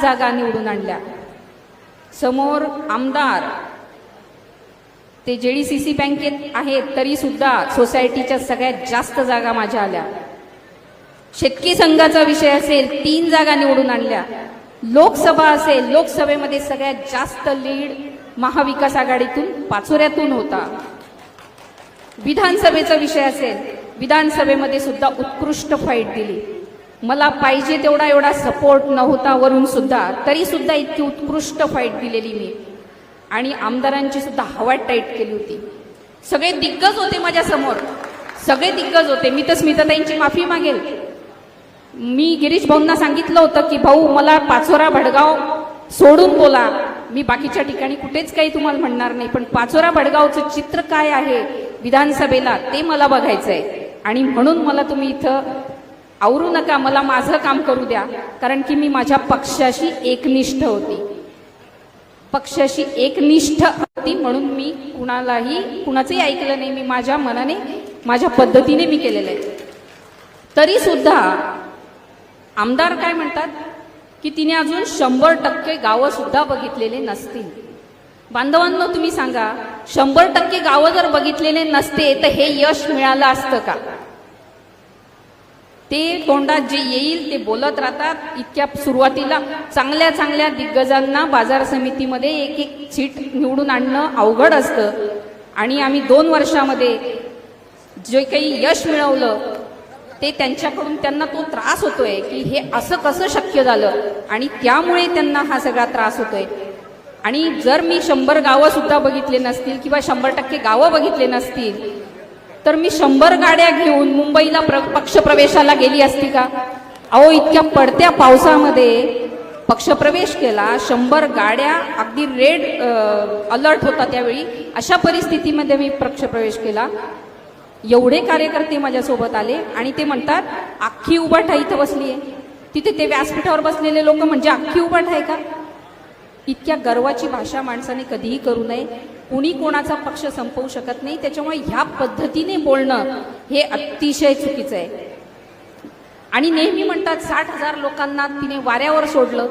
पाच जागा निवडून आणल्या. समोर आमदार ते जे डी सी सी बँकेत आहेत तरी सुद्धा सोसायटीच्या सगळ्यात जास्त जागा माझ्या आल्या. शेतकी संघाचा विषय असेल तीन जागा निवडून आणल्या. लोकसभा असेल लोकसभेमध्ये सगळ्यात जास्त लीड महाविकास आघाडीतून पाचोऱ्यातून होता. विधानसभेचा विषय असेल विधानसभेमध्ये सुद्धा उत्कृष्ट फाईट दिली. मला पाहिजे तेवढा एवढा सपोर्ट नव्हता वरून सुद्धा. तरी सुद्धा इतकी उत्कृष्ट फाईट दिलेली मी. आणि आमदारांची सुद्धा हवा टाईट केली होती. सगळे दिग्गज होते माझ्यासमोर. सगळे दिग्गज होते. मी तर स्मिताताईंची माफी मागेल. मी गिरीश भाऊंना सांगितलं होतं की भाऊ मला पाचोरा भडगाव सोडून बोला. मी बाकीच्या ठिकाणी कुठेच काही तुम्हाला म्हणणार नाही पण पाचोरा भडगावचं चित्र काय आहे विधानसभेला ते मला बघायचं आहे आणि म्हणून मला तुम्ही इथं आवरू नका मला माझं काम करू द्या. कारण की मी माझ्या पक्षाशी एकनिष्ठ होती. पक्षाशी एकनिष्ठ होती म्हणून मी कुणालाही कुणाचंही ऐकलं नाही. मी माझ्या मनाने माझ्या पद्धतीने मी केलेलं आहे. तरी सुद्धा आमदार काय म्हणतात की तिने अजून शंभर टक्के गावं सुद्धा बघितलेले नसतील. बांधवांनो तुम्ही सांगा शंभर टक्के गावं जर बघितलेले नसते तर हे यश मिळालं असतं का? ते तोंडात जे येईल ते बोलत राहतात. इतक्या सुरुवातीला चांगल्या चांगल्या दिग्गजांना बाजार समितीमध्ये एक एक सीट निवडून आणणं अवघड असतं. आणि आम्ही दोन वर्षामध्ये जे काही यश मिळवलं ते त्यांच्याकडून त्यांना तो त्रास होतोय की हे असं कसं शक्य झालं? आणि त्यामुळे त्यांना हा सगळा त्रास होतोय. आणि जर मी शंभर गावं सुद्धा बघितले नसतील किंवा शंभर टक्के गावं बघितले नसतील तर मी शंभर गाड्या घेऊन मुंबईला प्र पक्षप्रवेशाला गेली असती का? अहो इतक्या पडत्या पावसामध्ये पक्षप्रवेश केला शंभर गाड्या अगदी रेड अलर्ट होता त्यावेळी. अशा परिस्थितीमध्ये मी पक्षप्रवेश केला. एवढे कार्यकर्ते माझ्यासोबत आले आणि ते म्हणतात अख्खी उभाठा इथं बसली आहे. तिथे ते व्यासपीठावर बसलेले लोक म्हणजे अख्खी उभाठ आहे का? इतक्या गर्वाची भाषा माणसाने कधीही करू नये. कुणी कोणाचा पक्ष संपवू शकत नाही. त्याच्यामुळे ह्या पद्धतीने बोलणं हे अतिशय चुकीचं आहे. आणि नेहमी म्हणतात साठ हजार लोकांना तिने वाऱ्यावर सोडलं.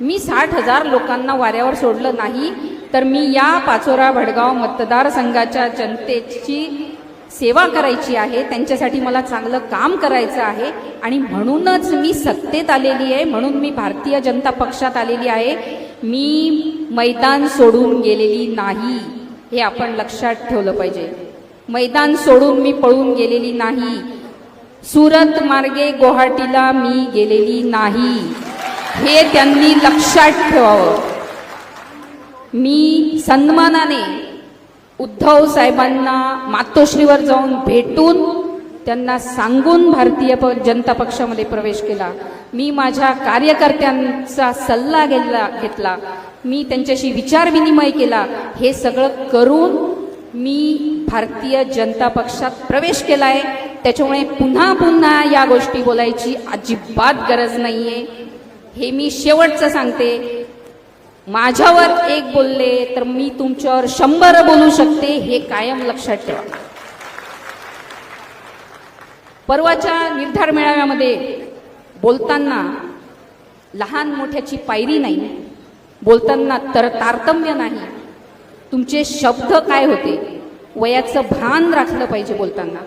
मी साठ हजार लोकांना वाऱ्यावर सोडलं नाही तर मी या पाचोरा भडगाव मतदारसंघाच्या जनतेची सेवा करायची आहे. त्यांच्यासाठी मला चांगलं काम करायचं आहे. आणि म्हणूनच मी सत्तेत आलेली आहे. म्हणून मी भारतीय जनता पक्षात आलेली आहे. मी मैदान सोडून गेलेली नाही हे आपण लक्षात ठेवलं पाहिजे. मैदान सोडून मी पळून गेलेली नाही. सुरत मार्गे गुवाहाटीला मी गेलेली नाही. हे त्यांनी लक्षात ठेवावं. मी सन्मानाने उद्धव साहेबांना मातोश्रीवर जाऊन भेटून त्यांना सांगून भारतीय प जनता पक्षामध्ये प्रवेश केला. मी माझ्या कार्यकर्त्यांचा सल्ला घेतला घेतला. मी त्यांच्याशी विचारविनिमय केला. हे सगळं करून मी भारतीय जनता पक्षात प्रवेश केला आहे त्याच्यामुळे पुन्हा पुन्हा या गोष्टी बोलायची अजिबात गरज नाही आहे हे मी शेवटचं सांगते. माझ्यावर एक बोलले तर मी तुमच्यावर शंभर बोलू शकते हे कायम लक्षात ठेवा. परवाच्या निर्धार मेळाव्यामध्ये बोलताना लहान मोठ्याची पायरी नाही बोलताना तर तारतम्य नाही. तुमचे शब्द काय होते? वयाचं भान राखलं पाहिजे बोलताना.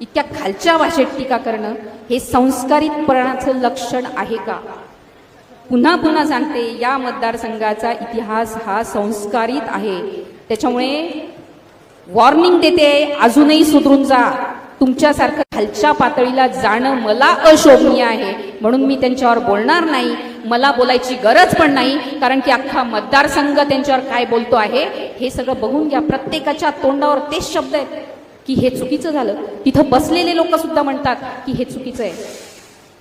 इतक्या खालच्या भाषेत टीका करणं हे संस्कारितपणाचं लक्षण आहे का? पुन्हा पुन्हा सांगते या मतदारसंघाचा इतिहास हा संस्कारित आहे. त्याच्यामुळे वॉर्निंग देते अजूनही सुधरून जा. तुमच्यासारखं खालच्या पातळीला जाणं मला अशोभनीय आहे. म्हणून मी त्यांच्यावर बोलणार नाही. मला बोलायची गरज पण नाही. कारण की अख्खा मतदारसंघ त्यांच्यावर काय बोलतो आहे हे सगळं बघून घ्या. प्रत्येकाच्या तोंडावर तेच शब्द आहेत की हे चुकीचं झालं. तिथं बसलेले लोक सुद्धा म्हणतात की हे चुकीचं आहे.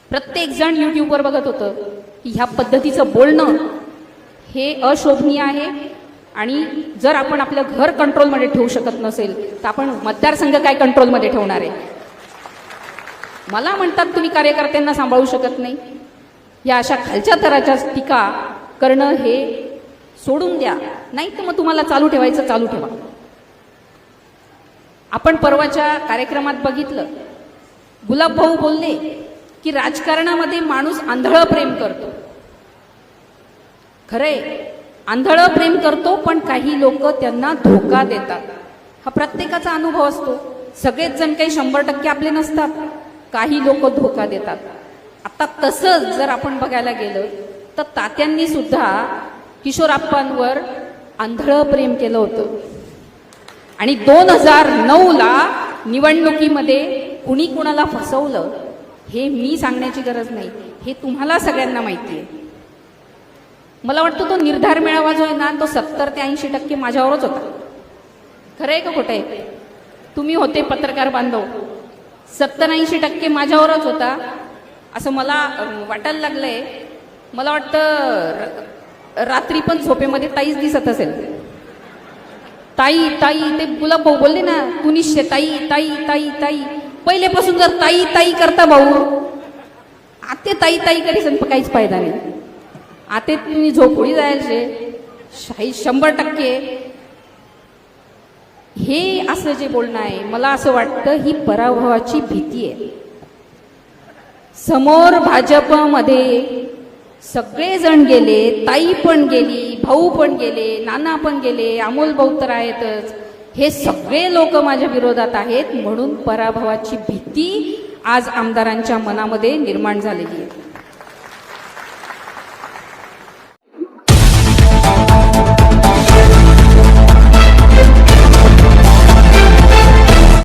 प्रत्येक जण युट्यूबवर बघत होतं की ह्या पद्धतीचं बोलणं हे अशोभनीय आहे. आणि जर आपण आपलं घर कंट्रोलमध्ये ठेवू शकत नसेल तर आपण मतदारसंघ काय कंट्रोलमध्ये ठेवणार आहे? मला म्हणतात तुम्ही कार्यकर्त्यांना सांभाळू शकत नाही. या अशा खालच्या थराच्या टीका करणं हे सोडून द्या. नाही तर मग तुम्हाला चालू ठेवायचं चालू ठेवा. आपण परवाच्या कार्यक्रमात बघितलं. गुलाबभाऊ बोलले की राजकारणामध्ये माणूस आंधळं प्रेम करतो. खरंय. आंधळं प्रेम करतो पण काही लोक त्यांना धोका देतात. हा प्रत्येकाचा अनुभव असतो. सगळेच जण काही शंभर टक्के आपले नसतात. काही लोक धोका देतात. आता तसंच जर आपण बघायला गेलं तर तात्यांनी सुद्धा किशोराप्पांवर आंधळं प्रेम केलं होतं. आणि दोन हजार नऊला निवडणुकीमध्ये कुणी कुणाला फसवलं हे मी सांगण्याची गरज नाही. हे तुम्हाला सगळ्यांना माहिती आहे मला वाटतं तो निर्धार मेळावा जो आहे ना तो सत्तर ते ऐंशी टक्के माझ्यावरच होता. खरं आहे का खोटं आहे? तुम्ही होते पत्रकार बांधव. सत्तर ऐंशी टक्के माझ्यावरच होता. असं मला वाटायला वाटायला लागलंय. मला वाटतं रात्री पण झोपेमध्ये ताईच दिसत असेल. ताई ताई ते गुलाब भाऊ बोलले ना तू ताई ताई ताई ताई. पहिल्यापासून जर ताई ताई करता भाऊ आते ताई ताई करी सण काहीच फायदा नाही. आते तुम्ही झोपडी जायचे. शाही शंभर टक्के. हे असं जे बोलणं आहे मला असं वाटतं ही पराभवाची भीती आहे. समोर भाजपमध्ये सगळेजण गेले ताई पण गेली भाऊ पण गेले नाना पण गेले अमोल भाऊ तर आहेतच. हे सगळे लोक माझ्या विरोधात आहेत म्हणून पराभवाची भीती आज आमदारांच्या मनामध्ये निर्माण झालेली आहे.